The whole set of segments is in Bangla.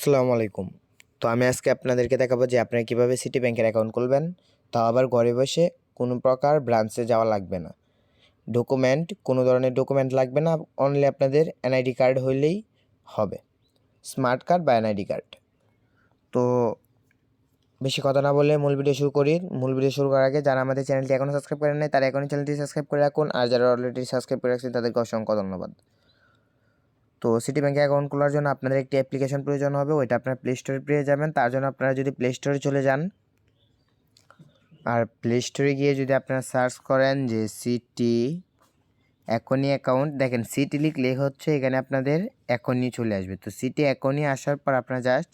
আসসালামু আলাইকুম। তো আমি আজকে আপনাদেরকে দেখাবো যে আপনারা কীভাবে সিটি ব্যাংকের অ্যাকাউন্ট খুলবেন। তাও আবার ঘরে বসে কোনো প্রকার ব্রাঞ্চে যাওয়া লাগবে না। ডকুমেন্ট কোনো ধরনের ডকুমেন্ট লাগবে না। অনলি আপনাদের এনআইডি কার্ড হইলেই হবে। স্মার্ট কার্ড বা এনআইডি কার্ড তো বেশি কথা না বলে মূল ভিডিও শুরু করি। মূল ভিডিও শুরু করার আগে যারা আমাদের চ্যানেলটি এখনও সাবস্ক্রাইব করেন নাই, তারা এখনই চ্যানেলটি সাবস্ক্রাইব করে রাখুন। আর যারা অলরেডি সাবস্ক্রাইব করে রাখছেন, তাদেরকে অসংখ্য ধন্যবাদ। তো সিটি ব্যাংকে অ্যাকাউন্ট খোলার জন্য আপনাদের একটি অ্যাপ্লিকেশন প্রয়োজন হবে, ওইটা আপনার প্লে স্টোরে পেয়ে যাবেন। তার জন্য আপনারা যদি প্লে স্টোরে চলে যান, আর প্লে স্টোরে গিয়ে যদি আপনারা সার্চ করেন যে সিটি এখনই অ্যাকাউন্ট দেখেন সিটি লিখলে হচ্ছে এখানে আপনাদের এখনই চলে আসবে। তো সিটি এখনই আসার পর আপনারা জাস্ট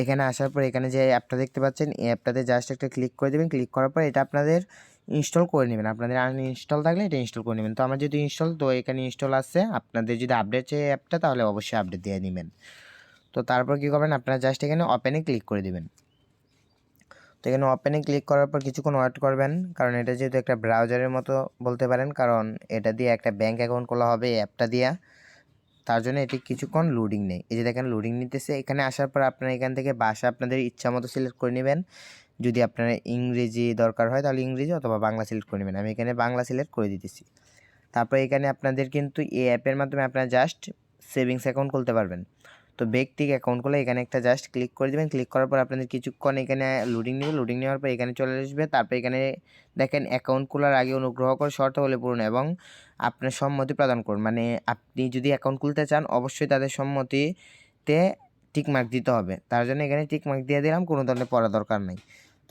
এখানে আসার পর এখানে যে অ্যাপটা দেখতে পাচ্ছেন, এই অ্যাপটাতে জাস্ট একটা ক্লিক করে দেবেন। ক্লিক করার পর এটা আপনাদের ইনস্টল করে নেবেন। আপনাদের আনইনস্টল থাকলে এটা ইনস্টল করে নেবেন। তো আমার যদি ইনস্টল তো এখানে ইনস্টল আছে। আপনাদের যদি আপডেট চাই অ্যাপটা তাহলে অবশ্যই আপডেট দিয়ে নেবেন। তো তারপর কী করবেন? আপনারা জাস্ট এখানে ওপেনে ক্লিক করে দেবেন। তো এখানে ওপেনে ক্লিক করার পর কিছুক্ষণ ওয়েট করবেন। কারণ এটা যেহেতু একটা ব্রাউজারের মতো বলতে পারেন, কারণ এটা দিয়ে একটা ব্যাঙ্ক অ্যাকাউন্ট খোলা হবে অ্যাপটা দিয়া। তার জন্য এটি কিছুক্ষণ লোডিং নেই। এই যে দেখেন লোডিং নিতেছে। এখানে আসার পর আপনারা এখান থেকে ভাষা আপনাদের ইচ্ছা মতো সিলেক্ট করে নেবেন। যদি আপনার ইংরেজি দরকার হয় তাহলে ইংরেজি অথবা বাংলা সিলেক্ট করে নেবেন। আমি এখানে বাংলা সিলেক্ট করে দিতেছি। তারপর এখানে আপনাদের কিন্তু এই অ্যাপের মাধ্যমে আপনারা জাস্ট সেভিংস অ্যাকাউন্ট খুলতে পারবেন। তো ব্যক্তিক অ্যাকাউন্ট খুলে এখানে একটা জাস্ট ক্লিক করে দেবেন। ক্লিক করার পর আপনাদের কিছুক্ষণ এখানে লোডিং নেবে। লোডিং নেওয়ার পর এখানে চলে আসবে। তারপর এখানে দেখেন অ্যাকাউন্ট খোলার আগে অনুগ্রহ করে শর্ত হলে পূরণ এবং আপনার সম্মতি প্রদান করুন। মানে আপনি যদি অ্যাকাউন্ট খুলতে চান অবশ্যই তাদের সম্মতিতে টিক মার্ক দিতে হবে। তার জন্য এখানে টিক মার্ক দিয়ে দিলাম। কোনো ধরনের পড়া দরকার নেই।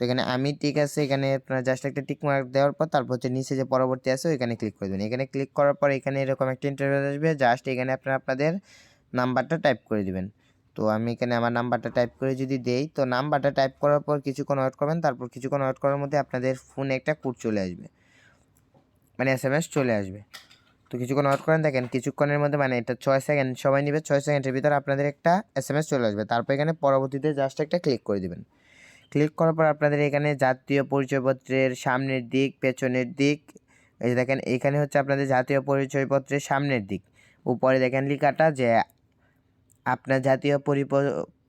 তো এখানে আমি ঠিক আছে, এখানে আপনার জাস্ট একটা টিক মার্ক দেওয়ার পর তারপর হচ্ছে নিচে যে পরবর্তী আছে ওইখানে ক্লিক করে দেবেন। এখানে ক্লিক করার পর এখানে এরকম একটা ইন্টারভিউ আসবে জাস্ট এখানে আপনারা আপনাদের নাম্বারটা টাইপ করে দিবেন। তো আমি এখানে আমার নাম্বারটা টাইপ করে যদি দেই, তো নাম্বারটা টাইপ করার পর কিছুক্ষণ ওয়েট করবেন, তারপর কিছুক্ষণ ওয়েট করার মধ্যে আপনাদের ফোনে একটা কোড চলে আসবে। মানে এস এম এস চলে আসবে। তো কিছুক্ষণ ওয়েট করেন, দেখেন কিছুক্ষণের মধ্যে মানে এটা ছয় সেকেন্ড সবাই নেবে, ছয় সেকেন্ডের ভিতরে আপনাদের একটা এস এম এস চলে আসবে। তারপর এখানে পরবর্তীতে জাস্ট একটা ক্লিক করে দিবেন। ক্লিক করার পর আপনাদের এখানে জাতীয় পরিচয়পত্রের সামনের দিক, পেছনের দিক, এই দেখেন, এখানে হচ্ছে আপনাদের জাতীয় পরিচয়পত্রের সামনের দিক। উপরে দেখেন লেখাটা যে আপনার জাতীয়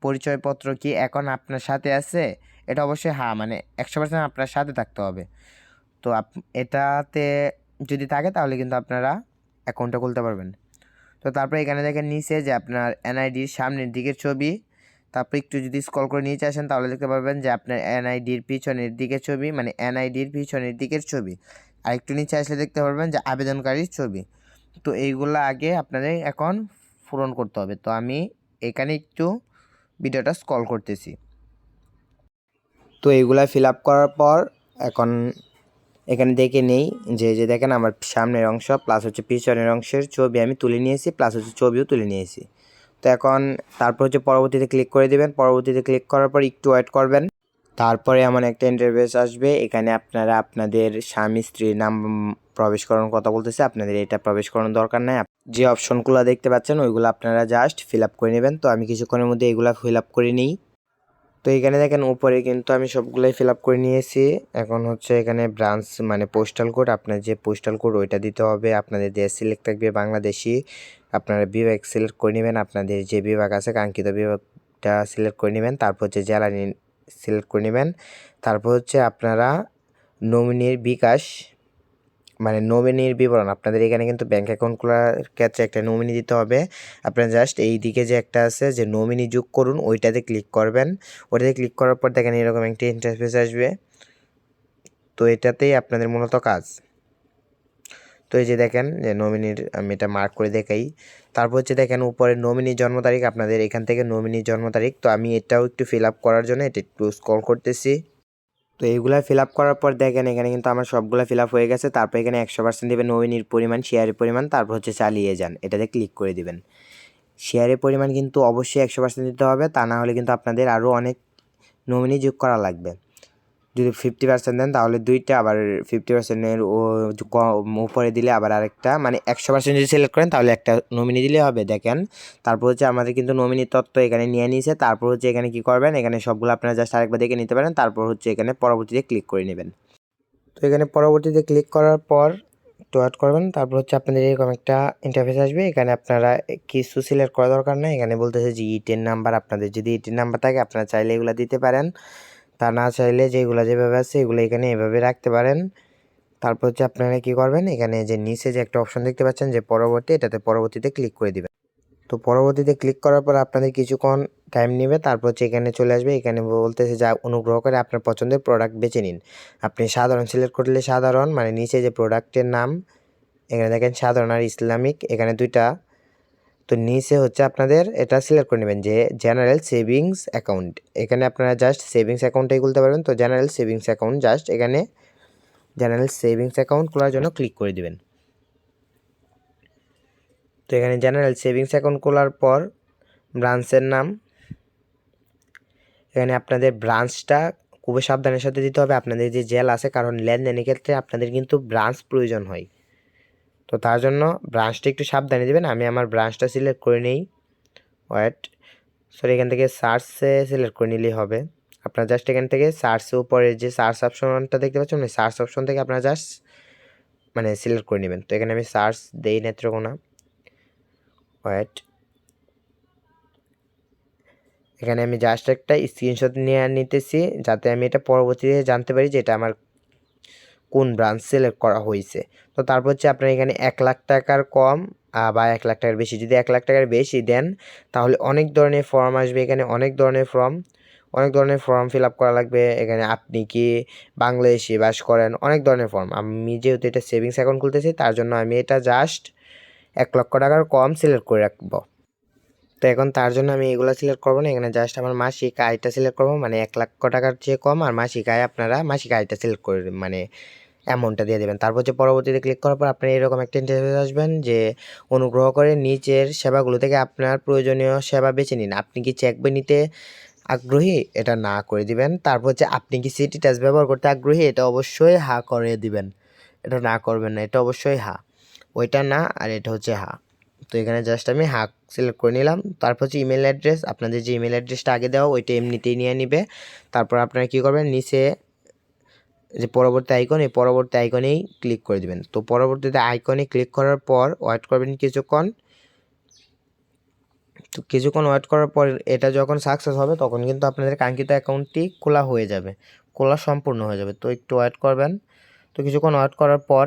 পরিচয়পত্র কি এখন আপনার সাথে আছে? এটা অবশ্যই হ্যাঁ মানে একশো পার্সেন্ট আপনার সাথে থাকতে হবে। তো আপ, এটাতে যদি থাকে তাহলে কিন্তু আপনারা অ্যাকাউন্টটা খুলতে পারবেন। তো তারপরে এখানে দেখেন নিচে যে আপনার এনআইডির সামনের দিকের ছবি তারপর একটু যদি স্কল করে নিচে আসেন, তাহলে দেখতে পারবেন যে আপনার এনআইডির পিছনের দিকের ছবি মানে এনআইডির পিছনের দিকের ছবি। আর একটু নিচে আসলে দেখতে পারবেন যে আবেদনকারীর ছবি। তো এইগুলো আগে আপনাদের এখন পূরণ করতে হবে। তো আমি এখানে একটু ভিডিওটা স্কল করতেছি। তো এইগুলা ফিল আপ করার পর এখন এখানে দেখে নেই যে যে দেখেন আমার সামনের অংশ প্লাস হচ্ছে পিছনের অংশের ছবি আমি তুলে নিয়েছি প্লাস হচ্ছে ছবিও তুলে নিয়েছি। তো এখন তারপর হচ্ছে পরবর্তীতে ক্লিক করে দেবেন। পরবর্তীতে ক্লিক করার পর একটু ওয়েট করবেন। তারপরে এমন একটা ইন্টারভিউস আসবে। এখানে আপনারা আপনাদের স্বামী, স্ত্রীর নাম প্রবেশ করানোর কথা বলতেছে। আপনাদের এটা প্রবেশ করানোর দরকার নাই। যে অপশনগুলো দেখতে পাচ্ছেন, ওইগুলো আপনারা জাস্ট ফিল আপ করে নেবেন। তো আমি কিছুক্ষণের মধ্যে এগুলো ফিল আপ করে নিই। এখানে দেখেন, উপরে কিন্তু আমি সবগুলোই ফিল আপ করে নিয়েছি। এখন হচ্ছে এখানে ব্রাঞ্চ মানে পোস্টাল কোড আপনার যে পোস্টাল কোড ওইটা দিতে হবে। আপনাদের দেশ সিলেক্ট থাকবে বাংলাদেশি। আপনারা বিভাগ সিলেক্ট করে নেবেন, আপনাদের যে বিভাগ আছে, কাঙ্ক্ষিত বিভাগটা সিলেক্ট করে নেবেন। তারপর হচ্ছে জেলা সিলেক্ট করে নেবেন। তারপর হচ্ছে আপনারা নমিনির বিকাশ মানে নমিনির বিবরণ, আপনাদের এখানে কিন্তু ব্যাঙ্ক অ্যাকাউন্ট খোলার ক্ষেত্রে একটা নমিনি দিতে হবে। আপনার জাস্ট এই দিকে যে একটা আছে যে নমিনি যোগ করুন, ওইটাতে ক্লিক করবেন। ওইটাতে ক্লিক করার পর দেখেন এরকম একটি ইন্টারফেস আসবে। তো এটাতেই আপনাদের মূলত কাজ। তো এই যে দেখেন যে নমিনির আমি এটা মার্ক করে দেখাই। তারপর হচ্ছে দেখেন উপরে নমিনি জন্ম তারিখ, আপনাদের এখান থেকে নমিনি জন্ম তারিখ। তো আমি এটাও একটু ফিল আপ করার জন্য, এটা একটু স্কল করতেছি। তো এইগুলো ফিল আপ করার পর দেখেন, এখানে কিন্তু আমার সবগুলো ফিল আপ হয়ে গেছে। তারপর এখানে একশো পার্সেন্ট দেবেন নমিনির পরিমাণ, শেয়ারের পরিমাণ, তারপর হচ্ছে চালিয়ে যান। এটাতে ক্লিক করে দিবেন। শেয়ারের পরিমাণ কিন্তু অবশ্যই একশো পার্সেন্ট দিতে হবে। তা না হলে কিন্তু আপনাদের আরও অনেক নমিনি যোগ করা লাগবে। যদি ফিফটি পার্সেন্ট দেন, তাহলে দুইটা আবার ফিফটি পার্সেন্টের উপরে দিলে আবার আরেকটা মানে একশো পার্সেন্ট যদি সিলেক্ট করেন, তাহলে একটা নমিনি দিলে হবে, দেখেন। তারপর হচ্ছে আমাদের কিন্তু নমিনি তত্ত্ব এখানে নিয়ে নিয়েছে তারপর হচ্ছে এখানে কি করবেন, এখানে সবগুলো আপনারা জাস্ট আরেকবার দেখে নিতে পারেন, তারপর হচ্ছে এখানে পরবর্তীতে ক্লিক করে নেবেন। তো এখানে পরবর্তীতে ক্লিক করার পর একটু ওয়েট করবেন, তারপর হচ্ছে আপনাদের এরকম একটা ইন্টারফেস আসবে, এখানে আপনারা কিছু সিলেক্ট করা দরকার নেই, এখানে বলতেছে যে ইটের নাম্বার আপনাদের যদি ইটের নাম্বার থাকে, আপনারা চাইলে এগুলো দিতে পারেন। তা না চাইলে যেগুলো যেভাবে আছে এগুলো এখানে এভাবে রাখতে পারেন। তারপর হচ্ছে আপনারা কি করবেন? এখানে যে নিচে যে একটা অপশন দেখতে পাচ্ছেন যে পরবর্তী, এটাতে পরবর্তীতে ক্লিক করে দিবেন। তো পরবর্তীতে ক্লিক করার পর আপনাদের কিছুক্ষণ টাইম নেবে। তারপর হচ্ছে এখানে চলে আসবে। এখানে বলতেছে যা অনুগ্রহ করে আপনার পছন্দের প্রোডাক্ট বেছে নিন। আপনি সাধারণ সিলেক্ট করলে সাধারণ মানে নিচে যে প্রোডাক্টের নাম, এখানে দেখেন সাধারণ আর ইসলামিক। এখানে দুইটা তো নিচে হচ্ছে আপনাদের এটা সিলেক্ট করে নেবেন যে জেনারেল সেভিংস অ্যাকাউন্ট এখানে আপনারা জাস্ট সেভিংস অ্যাকাউন্টটাই খুলতে পারবেন। তো জেনারেল সেভিংস অ্যাকাউন্ট জাস্ট এখানে জেনারেল সেভিংস অ্যাকাউন্ট খোলার জন্য ক্লিক করে দিবেন। তো এখানে জেনারেল সেভিংস অ্যাকাউন্ট খোলার পর ব্রাঞ্চের নাম, এখানে আপনাদের ব্রাঞ্চটা খুবই সাবধানের সাথে দিতে হবে। আপনাদের যে জেল আছে কারণ লেনদেনের ক্ষেত্রে আপনাদের কিন্তু ব্রাঞ্চ প্রয়োজন হয়। তো তার জন্য ব্রাঞ্চটা একটু সাবধানে দেবেন। আমি আমার ব্রাঞ্চটা সিলেক্ট করে নিই। ওয়েট সরি এখান থেকে সার্চে সিলেক্ট করে নিলেই হবে। আপনার জাস্ট এখান থেকে সার্চে উপরে যে সার্চ অপশনটা দেখতে পাচ্ছেন সার্চ অপশন থেকে আপনারা জাস্ট মানে সিলেক্ট করে নেবেন। তো এখানে আমি সার্চ দেই নেত্রকোনা। ওয়েট এখানে আমি জাস্ট একটা স্ক্রিনশট নিয়ে নিতেছি, যাতে আমি এটা পরবর্তীতে জানতে পারি যে এটা আমার কোন ব্রাঞ্চ সিলেক্ট করা হয়েছে। তো তারপর হচ্ছে আপনার এখানে এক লাখ টাকার কম বা এক লাখ টাকার বেশি। যদি এক লাখ টাকার বেশি দেন, তাহলে অনেক ধরনের ফর্ম আসবে এখানে, অনেক ধরনের ফর্ম অনেক ধরনের ফর্ম ফিল আপ করা লাগবে। এখানে আপনি কি বাংলাদেশে বাস করেন, অনেক ধরনের ফর্ম আমি যেহেতু এটা সেভিংস অ্যাকাউন্ট খুলতেছি, তার জন্য আমি এটা জাস্ট এক লক্ষ টাকার কম সিলেক্ট করে রাখব। তো এখন তার জন্য আমি এগুলো সিলেক্ট করব না, এখানে জাস্ট আমার মাসিক আয়টা সিলেক্ট করব মানে এক লক্ষ টাকার চেয়ে কম, আর মাসিক আয় আপনারা মাসিক আয়টা সিলেক্ট করে মানে অ্যামাউন্টটা দিয়ে দেবেন। তারপর হচ্ছে পরবর্তীতে ক্লিক করার পর আপনি এরকম একটা ইন্টারফেস আসবেন যে অনুগ্রহ করে নিচের সেবাগুলো থেকে আপনার প্রয়োজনীয় সেবা বেছে নিন। আপনি কি চেক বই নিতে আগ্রহী? এটা না করে দিবেন। তারপর হচ্ছে আপনি কি সিটি টাচ ব্যবহার করতে আগ্রহী? এটা অবশ্যই হা করে দিবেন। এটা না করবেন না, এটা অবশ্যই হা। ওইটা না, আর এটা হচ্ছে হা। তো এখানে জাস্ট আমি হাক সিলেক্ট করে নিলাম। তারপর হচ্ছে ইমেল অ্যাড্রেস আপনাদের যে ইমেল অ্যাড্রেসটা আগে দেওয়া, ওইটা এমনিতেই নিয়ে নিবে। তারপর আপনারা কী করবেন, নিচে যে পরবর্তী আইকন এই পরবর্তী আইকনেই ক্লিক করে দিবেন। তো পরবর্তীতে আইকনে ক্লিক করার পর ওয়েট করবেন কিছুক্ষণ। তো কিছুক্ষণ ওয়েট করার পর এটা যখন সাকসেস হবে, তখন কিন্তু আপনাদের কাঙ্ক্ষিত অ্যাকাউন্টটি খোলা হয়ে যাবে। খোলা সম্পূর্ণ হয়ে যাবে। তো একটু ওয়েট করবেন। তো কিছুক্ষণ ওয়েট করার পর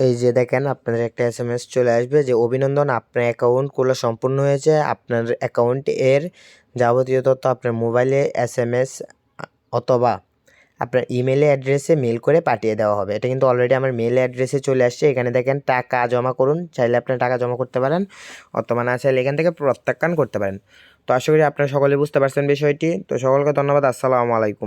এই যে দেখেন, আপনাদের একটা এস এম এস চলে আসবে যে, অভিনন্দন, আপনার অ্যাকাউন্ট খোলা সম্পূর্ণ হয়েছে। আপনার অ্যাকাউন্ট এর যাবতীয় তথ্য আপনার মোবাইলে এস এম এস অথবা আপনার ইমেলে অ্যাড্রেসে মেল করে পাঠিয়ে দেওয়া হবে। এটা কিন্তু অলরেডি আমার মেল অ্যাড্রেসে চলে আসছে। এখানে দেখেন, টাকা জমা করুন। চাইলে আপনার টাকা জমা করতে পারেন, অথবা না চাইলে এখান থেকে প্রত্যাখ্যান করতে পারেন। তো আশা করি আপনারা সকলে বুঝতে পারছেন বিষয়টি। তো সকলকে ধন্যবাদ। আসসালামু আলাইকুম।